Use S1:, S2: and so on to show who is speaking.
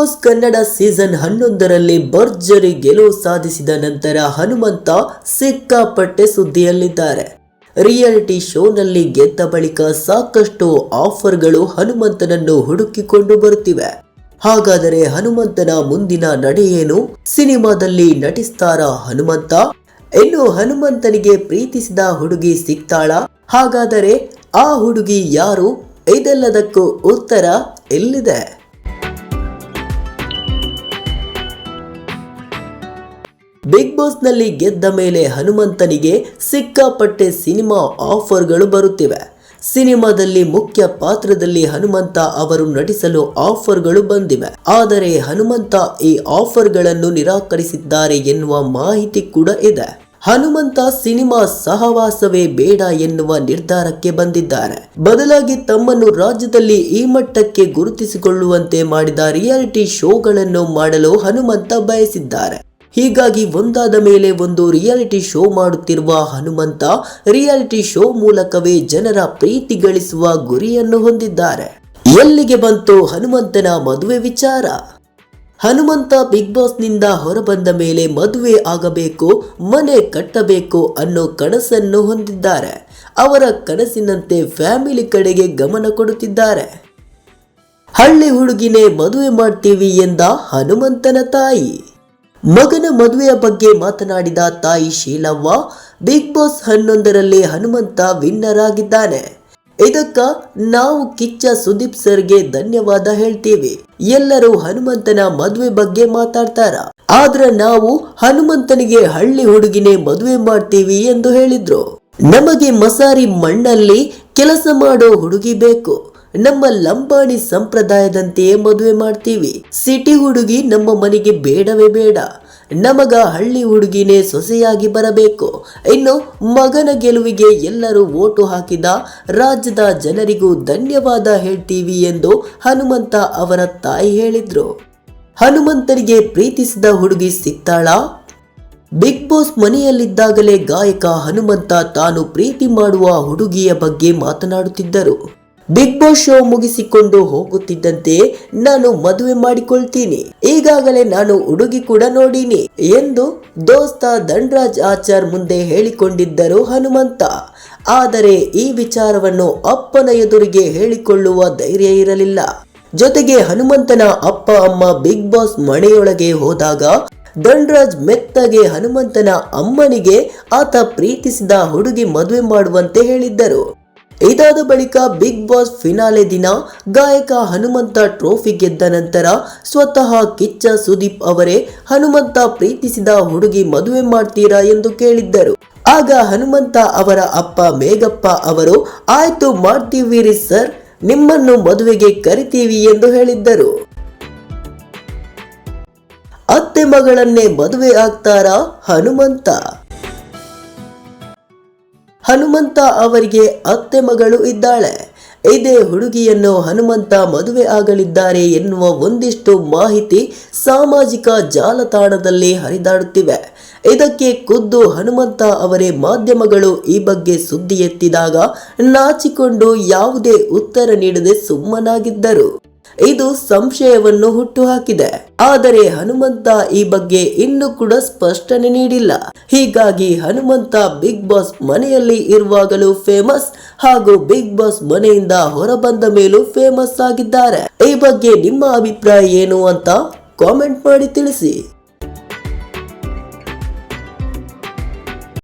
S1: Boss Kannada season ಹನ್ನೊಂದರಲ್ಲಿ ಭರ್ಜರಿ ಗೆಲುವು ಸಾಧಿಸಿದ ನಂತರ ಹನುಮಂತ ಸಿಕ್ಕಾಪಟ್ಟೆ ಸುದ್ದಿಯಲ್ಲಿದ್ದಾರೆ. ರಿಯಾಲಿಟಿ ಶೋನಲ್ಲಿ ಗೆದ್ದ ಬಳಿಕ ಸಾಕಷ್ಟು ಆಫರ್ಗಳು ಹನುಮಂತನನ್ನು ಹುಡುಕಿಕೊಂಡು ಬರುತ್ತಿವೆ. ಹಾಗಾದರೆ ಹನುಮಂತನ ಮುಂದಿನ ನಡೆಯೇನು ಸಿನಿಮಾದಲ್ಲಿ ನಟಿಸ್ತಾರ ಹನುಮಂತ? ಇನ್ನು ಹನುಮಂತನಿಗೆ ಪ್ರೀತಿಸಿದ ಹುಡುಗಿ ಸಿಗ್ತಾಳ ಹಾಗಾದರೆ ಆ ಹುಡುಗಿ ಯಾರು? ಇದೆಲ್ಲದಕ್ಕೂ ಉತ್ತರ ಎಲ್ಲಿದೆ ಬಿಗ್ ಬಾಸ್ನಲ್ಲಿ ಗೆದ್ದ ಮೇಲೆ ಹನುಮಂತನಿಗೆ ಸಿಕ್ಕಾಪಟ್ಟೆ ಸಿನಿಮಾ ಆಫರ್ಗಳು ಬರುತ್ತಿವೆ. ಸಿನಿಮಾದಲ್ಲಿ ಮುಖ್ಯ ಪಾತ್ರದಲ್ಲಿ ಹನುಮಂತ ಅವರು ನಟಿಸಲು ಆಫರ್ಗಳು ಬಂದಿವೆ. ಆದರೆ ಹನುಮಂತ ಈ ಆಫರ್ಗಳನ್ನು ನಿರಾಕರಿಸಿದ್ದಾರೆ ಎನ್ನುವ ಮಾಹಿತಿ ಕೂಡ ಇದೆ. ಹನುಮಂತ ಸಿನಿಮಾ ಸಹವಾಸವೇ ಬೇಡ ಎನ್ನುವ ನಿರ್ಧಾರಕ್ಕೆ ಬಂದಿದ್ದಾರೆ. ಬದಲಾಗಿ ತಮ್ಮನ್ನು ರಾಜ್ಯದಲ್ಲಿ ಈ ಮಟ್ಟಕ್ಕೆ ಗುರುತಿಸಿಕೊಳ್ಳುವಂತೆ ಮಾಡಿದ ರಿಯಾಲಿಟಿ ಶೋಗಳನ್ನು ಮಾಡಲು ಹನುಮಂತ ಬಯಸಿದ್ದಾರೆ. ಹೀಗಾಗಿ ಒಂದಾದ ಮೇಲೆ ಒಂದು ರಿಯಾಲಿಟಿ ಶೋ ಮಾಡುತ್ತಿರುವ ಹನುಮಂತ ರಿಯಾಲಿಟಿ ಶೋ ಮೂಲಕವೇ ಜನರ ಪ್ರೀತಿ ಗಳಿಸುವ ಗುರಿಯನ್ನು ಹೊಂದಿದ್ದಾರೆ. ಎಲ್ಲಿಗೆ ಬಂತು ಹನುಮಂತನ ಮದುವೆ ವಿಚಾರ? ಹನುಮಂತ ಬಿಗ್ ಬಾಸ್ನಿಂದ ಹೊರಬಂದ ಮೇಲೆ ಮದುವೆ ಆಗಬೇಕು, ಮನೆ ಕಟ್ಟಬೇಕು ಅನ್ನೋ ಕನಸನ್ನು ಹೊಂದಿದ್ದಾರೆ. ಅವರ ಕನಸಿನಂತೆ ಫ್ಯಾಮಿಲಿ ಕಡೆಗೆ ಗಮನ ಕೊಡುತ್ತಿದ್ದಾರೆ. ಹಳ್ಳಿ ಹುಡುಗಿನೇ ಮದುವೆ ಮಾಡ್ತೀವಿ ಎಂದ ಹನುಮಂತನ ತಾಯಿ. ಮಗನ ಮದುವೆಯ ಬಗ್ಗೆ ಮಾತನಾಡಿದ ತಾಯಿ ಶೀಲವ್ವ ಬಿಗ್ ಬಾಸ್ ಹನ್ನೊಂದರಲ್ಲಿ ಹನುಮಂತ ವಿನ್ನರ್ ಆಗಿದ್ದಾನೆ. ಇದಕ್ಕ ನಾವು ಕಿಚ್ಚ ಸುದೀಪ್ ಸರ್ಗೆ ಧನ್ಯವಾದ ಹೇಳ್ತೀವಿ. ಎಲ್ಲರೂ ಹನುಮಂತನ ಮದುವೆ ಬಗ್ಗೆ ಮಾತಾಡ್ತಾರ. ಆದ್ರ ನಾವು ಹನುಮಂತನಿಗೆ ಹಳ್ಳಿ ಹುಡುಗಿನೇ ಮದುವೆ ಮಾಡ್ತೀವಿ ಎಂದು ಹೇಳಿದ್ರು. ನಮಗೆ ಮಸಾರಿ ಮಣ್ಣಲ್ಲಿ ಕೆಲಸ ಮಾಡೋ ಹುಡುಗಿ ಬೇಕು. ನಮ್ಮ ಲಂಬಾಣಿ ಸಂಪ್ರದಾಯದಂತೆಯೇ ಮದುವೆ ಮಾಡ್ತೀವಿ. ಸಿಟಿ ಹುಡುಗಿ ನಮ್ಮ ಮನೆಗೆ ಬೇಡವೇ ಬೇಡ. ನಮಗ ಹಳ್ಳಿ ಹುಡುಗಿನೇ ಸೊಸೆಯಾಗಿ ಬರಬೇಕು. ಇನ್ನು ಮಗನ ಗೆಲುವಿಗೆ ಎಲ್ಲರೂ ಓಟು ಹಾಕಿದ ರಾಜ್ಯದ ಜನರಿಗೂ ಧನ್ಯವಾದ ಹೇಳ್ತೀವಿ ಎಂದು ಹನುಮಂತ ಅವರ ತಾಯಿ ಹೇಳಿದ್ರು. ಹನುಮಂತನಿಗೆ ಪ್ರೀತಿಸಿದ ಹುಡುಗಿ ಸಿಕ್ತಾಳ ಬಿಗ್ ಬಾಸ್ ಮನೆಯಲ್ಲಿದ್ದಾಗಲೇ ಗಾಯಕ ಹನುಮಂತ ತಾನು ಪ್ರೀತಿ ಮಾಡುವ ಹುಡುಗಿಯ ಬಗ್ಗೆ ಮಾತನಾಡುತ್ತಿದ್ದರು. ಬಿಗ್ ಬಾಸ್ ಶೋ ಮುಗಿಸಿಕೊಂಡು ಹೋಗುತ್ತಿದ್ದಂತೆ ನಾನು ಮದುವೆ ಮಾಡಿಕೊಳ್ತೀನಿ. ಈಗಾಗಲೇ ನಾನು ಹುಡುಗಿ ಕೂಡ ನೋಡೀನಿ ಎಂದು ದೋಸ್ತ ಧನ್ರಾಜ್ ಆಚಾರ್ ಮುಂದೆ ಹೇಳಿಕೊಂಡಿದ್ದರು ಹನುಮಂತ. ಆದರೆ ಈ ವಿಚಾರವನ್ನು ಅಪ್ಪನ ಎದುರಿಗೆ ಹೇಳಿಕೊಳ್ಳುವ ಧೈರ್ಯ ಇರಲಿಲ್ಲ. ಜೊತೆಗೆ ಹನುಮಂತನ ಅಪ್ಪ ಅಮ್ಮ ಬಿಗ್ ಬಾಸ್ ಮನೆಯೊಳಗೆ ಹೋದಾಗ ಧನ್ರಾಜ್ ಮೆತ್ತಗೆ ಹನುಮಂತನ ಅಮ್ಮನಿಗೆ ಆತ ಪ್ರೀತಿಸಿದ ಹುಡುಗಿ ಮದುವೆ ಮಾಡುವಂತೆ ಹೇಳಿದ್ದರು. ಇದಾದ ಬಳಿಕ ಬಿಗ್ ಬಾಸ್ ಫಿನಾಲೆ ದಿನ ಗಾಯಕ ಹನುಮಂತ ಟ್ರೋಫಿ ಗೆದ್ದ ನಂತರ ಸ್ವತಃ ಕಿಚ್ಚ ಸುದೀಪ್ ಅವರೇ ಹನುಮಂತ ಪ್ರೀತಿಸಿದ ಹುಡುಗಿ ಮದುವೆ ಮಾಡ್ತೀರಾ ಎಂದು ಕೇಳಿದ್ದರು. ಆಗ ಹನುಮಂತ ಅವರ ಅಪ್ಪ ಮೇಘಪ್ಪ ಅವರು, ಆಯ್ತು ಮಾಡ್ತೀವಿ ಸರ್, ನಿಮ್ಮನ್ನು ಮದುವೆಗೆ ಕರಿತೀವಿ ಎಂದು ಹೇಳಿದ್ದರು. ಅತ್ತೆ ಮಗಳನ್ನೇ ಮದುವೆ ಆಗ್ತಾರಾ ಹನುಮಂತ? ಹನುಮಂತ ಅವರಿಗೆ ಅತ್ತೆ ಮಗಳು ಇದ್ದಾಳೆ. ಇದೇ ಹುಡುಗಿಯನ್ನು ಹನುಮಂತ ಮದುವೆ ಆಗಲಿದ್ದಾರೆ ಎನ್ನುವ ಒಂದಿಷ್ಟು ಮಾಹಿತಿ ಸಾಮಾಜಿಕ ಜಾಲತಾಣದಲ್ಲಿ ಹರಿದಾಡುತ್ತಿವೆ. ಇದಕ್ಕೆ ಖುದ್ದು ಹನುಮಂತ ಅವರೇ ಮಾಧ್ಯಮಗಳು ಈ ಬಗ್ಗೆ ಸುದ್ದಿ ಎತ್ತಿದಾಗ ನಾಚಿಕೊಂಡು ಯಾವುದೇ ಉತ್ತರ ನೀಡದೆ ಸುಮ್ಮನಾಗಿದ್ದರು. ಇದು ಸಂಶಯವನ್ನು ಹುಟ್ಟುಹಾಕಿದೆ. ಆದರೆ ಹನುಮಂತ ಈ ಬಗ್ಗೆ ಇನ್ನೂ ಕೂಡ ಸ್ಪಷ್ಟನೆ ನೀಡಿಲ್ಲ. ಹೀಗಾಗಿ ಹನುಮಂತ ಬಿಗ್ ಬಾಸ್ ಮನೆಯಲ್ಲಿ ಇರುವಾಗಲೂ ಫೇಮಸ್ ಹಾಗೂ ಬಿಗ್ ಬಾಸ್ ಮನೆಯಿಂದ ಹೊರಬಂದ ಮೇಲೂ ಫೇಮಸ್ ಆಗಿದ್ದಾರೆ. ಈ ಬಗ್ಗೆ ನಿಮ್ಮ ಅಭಿಪ್ರಾಯ ಏನು ಅಂತ ಕಾಮೆಂಟ್ ಮಾಡಿ ತಿಳಿಸಿ.